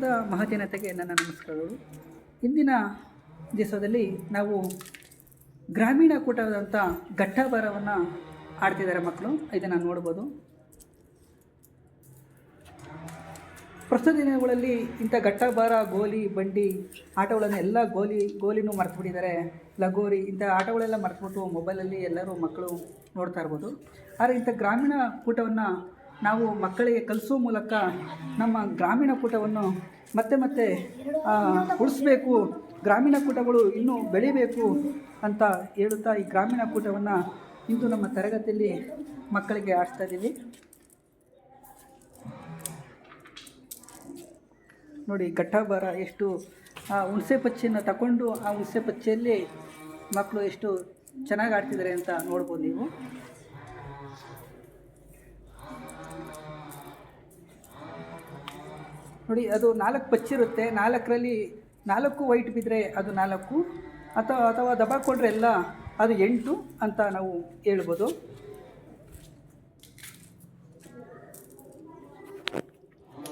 ಕರ್ನಾಟಕದ ಮಹಾಜನತೆಗೆ ನನ್ನ ನಮಸ್ಕಾರಗಳು. ಇಂದಿನ ದಿವಸದಲ್ಲಿ ನಾವು ಗ್ರಾಮೀಣ ಕೂಟದಂಥ ಘಟ್ಟಬಾರವನ್ನು ಆಡ್ತಿದ್ದಾರೆ ಮಕ್ಕಳು. ಇದನ್ನು ನೋಡ್ಬೋದು. ಪ್ರಸ್ತುತ ದಿನಗಳಲ್ಲಿ ಇಂಥ ಘಟ್ಟಬಾರ ಗೋಲಿ, ಬಂಡಿ ಆಟಗಳನ್ನು ಎಲ್ಲ ಗೋಲಿ, ಗೋಲಿನೂ ಮರೆತುಬಿಟ್ಟಿದ್ದಾರೆ. ಲಗೋರಿ, ಇಂಥ ಆಟಗಳೆಲ್ಲ ಮರೆತುಬಿಟ್ಟು ಮೊಬೈಲಲ್ಲಿ ಎಲ್ಲರೂ ಮಕ್ಕಳು ನೋಡ್ತಾ ಇರ್ಬೋದು. ಆದರೆ ಇಂಥ ಗ್ರಾಮೀಣ ಕೂಟವನ್ನು ನಾವು ಮಕ್ಕಳಿಗೆ ಕಲಿಸುವ ಮೂಲಕ ನಮ್ಮ ಗ್ರಾಮೀಣ ಕೂಟವನ್ನು ಮತ್ತೆ ಮತ್ತೆ ಉಳಿಸ್ಬೇಕು, ಗ್ರಾಮೀಣ ಕೂಟಗಳು ಇನ್ನೂ ಬೆಳಿಬೇಕು ಅಂತ ಹೇಳುತ್ತಾ ಈ ಗ್ರಾಮೀಣ ಕೂಟವನ್ನು ಇಂದು ನಮ್ಮ ತರಗತಿಯಲ್ಲಿ ಮಕ್ಕಳಿಗೆ ಆಡ್ತಾ ಇದ್ದೀವಿ. ನೋಡಿ ಘಟ್ಟಬಾರ ಎಷ್ಟು, ಆ, ಹುಣಸೆ ಪಚ್ಚಿಯನ್ನು ತಗೊಂಡು ಆ ಹುಣಸೆ ಪಚ್ಚೆಯಲ್ಲಿ ಮಕ್ಕಳು ಎಷ್ಟು ಚೆನ್ನಾಗಿ ಆಡ್ತಿದ್ದಾರೆ ಅಂತ ನೋಡ್ಬೋದು ನೀವು. ನೋಡಿ, ಅದು ನಾಲ್ಕು ಪಚ್ಚಿರುತ್ತೆ ನಾಲ್ಕರಲ್ಲಿ ನಾಲ್ಕು ವೈಟ್ ಬಿದ್ದರೆ ಅದು ನಾಲ್ಕು. ಅಥವಾ ಅಥವಾ ದಬಾಕೊಂಡ್ರೆ ಎಲ್ಲ ಅದು ಎಂಟು ಅಂತ ನಾವು ಹೇಳ್ಬೋದು.